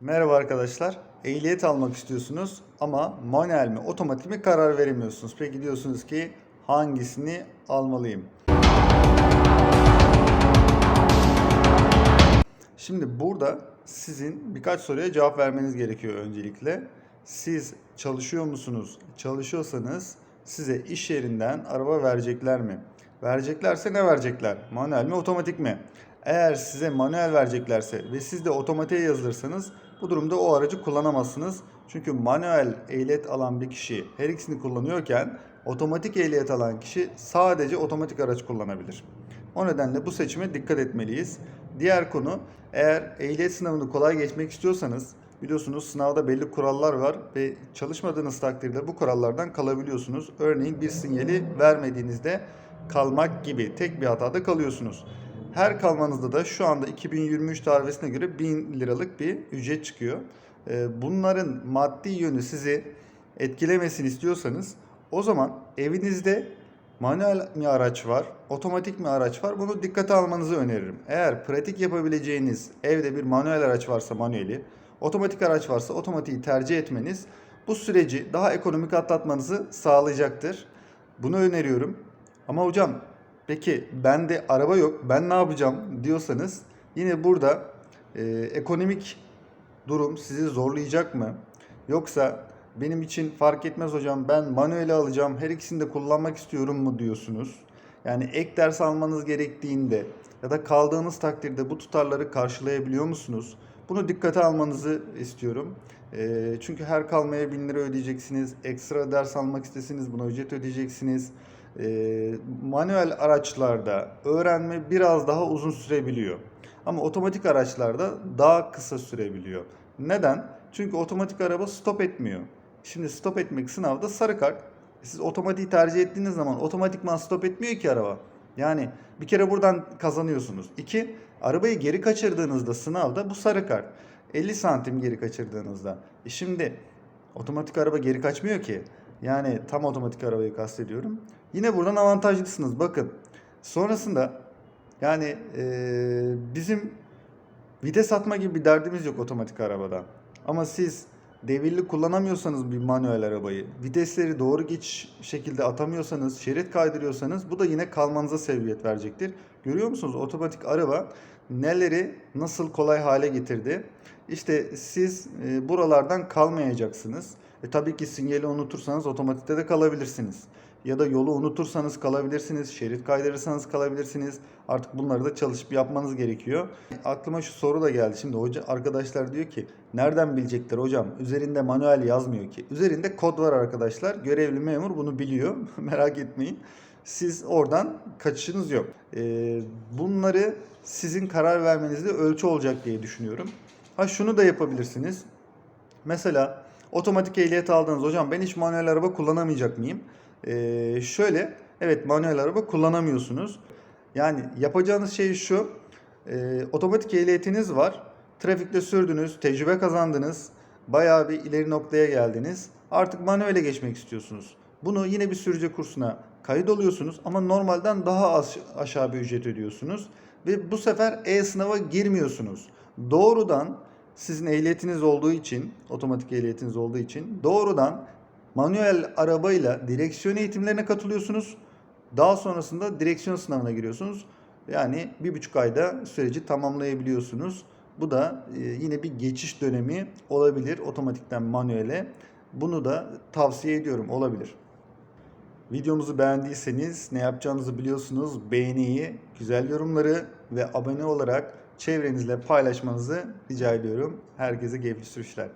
Merhaba arkadaşlar. Ehliyet almak istiyorsunuz ama manuel mi otomatik mi karar veremiyorsunuz. Peki diyorsunuz ki hangisini almalıyım? Şimdi burada sizin birkaç soruya cevap vermeniz gerekiyor öncelikle. Siz çalışıyor musunuz? Çalışıyorsanız size iş yerinden araba verecekler mi? Vereceklerse ne verecekler? Manuel mi otomatik mi? Eğer size manuel vereceklerse ve siz de otomatiğe yazılırsanız bu durumda o aracı kullanamazsınız. Çünkü manuel ehliyet alan bir kişi her ikisini kullanıyorken otomatik ehliyet alan kişi sadece otomatik araç kullanabilir. O nedenle bu seçime dikkat etmeliyiz. Diğer konu eğer ehliyet sınavını kolay geçmek istiyorsanız biliyorsunuz sınavda belli kurallar var ve çalışmadığınız takdirde bu kurallardan kalabiliyorsunuz. Örneğin bir sinyali vermediğinizde kalmak gibi tek bir hatada kalıyorsunuz. Her kalmanızda da şu anda 2023 tarihine göre 1000 liralık bir ücret çıkıyor. Ee, Bunların maddi yönü sizi etkilemesin istiyorsanız o zaman evinizde manuel mi araç var, otomatik mi araç var bunu dikkate almanızı öneririm. Eğer pratik yapabileceğiniz evde bir manuel araç varsa manueli, otomatik araç varsa otomatiği tercih etmeniz bu süreci daha ekonomik atlatmanızı sağlayacaktır. Bunu öneriyorum. Ama hocam peki bende araba yok ben ne yapacağım diyorsanız yine burada e, ekonomik durum sizi zorlayacak mı? Yoksa benim için fark etmez hocam ben manueli alacağım her ikisini de kullanmak istiyorum mu diyorsunuz? Yani ek ders almanız gerektiğinde ya da kaldığınız takdirde bu tutarları karşılayabiliyor musunuz? Bunu dikkate almanızı istiyorum. Eee, çünkü her kalmaya 1000 lira ödeyeceksiniz. Ekstra ders almak istesiniz buna ücret ödeyeceksiniz. Eee, manuel araçlarda öğrenme biraz daha uzun sürebiliyor. Ama otomatik araçlarda daha kısa sürebiliyor. Neden? Çünkü otomatik araba stop etmiyor. Şimdi stop etmek sınavda sarı kart. Siz otomatiği tercih ettiğiniz zaman otomatikman stop etmiyor ki araba. Yani bir kere buradan kazanıyorsunuz. İki, arabayı geri kaçırdığınızda sınavda bu sarı kart. 50 santim geri kaçırdığınızda. E şimdi otomatik araba geri kaçmıyor ki. Yani tam otomatik arabayı kastediyorum. Yine buradan avantajlısınız. Bakın. Sonrasında yani eee, bizim vites atma gibi bir derdimiz yok otomatik arabada. Ama siz devirli kullanamıyorsanız bir manuel arabayı, vitesleri doğru geç şekilde atamıyorsanız, şerit kaydırıyorsanız bu da yine kalmanıza sebebiyet verecektir. Görüyor musunuz? Otomatik araba neleri nasıl kolay hale getirdi. İşte siz e, buralardan kalmayacaksınız. E, tabii ki sinyali unutursanız otomatikte de kalabilirsiniz. Ya da yolu unutursanız kalabilirsiniz, şerit kaydırırsanız kalabilirsiniz. Artık bunları da çalışıp yapmanız gerekiyor. Aklıma şu soru da geldi. Şimdi hoca arkadaşlar diyor ki nereden bilecekler hocam? Üzerinde manuel yazmıyor ki. Üzerinde kod var arkadaşlar. Görevli memur bunu biliyor. Merak etmeyin. Siz oradan kaçışınız yok. Ee, bunları sizin karar vermenizde ölçü olacak diye düşünüyorum. Ha şunu da yapabilirsiniz. Mesela otomatik ehliyet aldınız. Hocam ben hiç manuel araba kullanamayacak mıyım? Ee, şöyle evet manuel araba kullanamıyorsunuz. Yani yapacağınız şey şu. e, otomatik ehliyetiniz var. Trafikte sürdünüz, tecrübe kazandınız. Bayağı bir ileri noktaya geldiniz. Artık manuele geçmek istiyorsunuz. Bunu yine bir sürücü kursuna kayıt oluyorsunuz ama normalden daha az aşağı bir ücret ödüyorsunuz. Ve bu sefer e-sınava girmiyorsunuz. Doğrudan sizin ehliyetiniz olduğu için, otomatik ehliyetiniz olduğu için doğrudan manuel arabayla direksiyon eğitimlerine katılıyorsunuz. Daha sonrasında direksiyon sınavına giriyorsunuz. Yani bir buçuk ayda süreci tamamlayabiliyorsunuz. Bu da e, yine bir geçiş dönemi olabilir otomatikten manuele. Bunu da tavsiye ediyorum olabilir. Videomuzu beğendiyseniz ne yapacağınızı biliyorsunuz. Beğeniyi, güzel yorumları ve abone olarak çevrenizle paylaşmanızı rica ediyorum. Herkese keyifli sürüşler.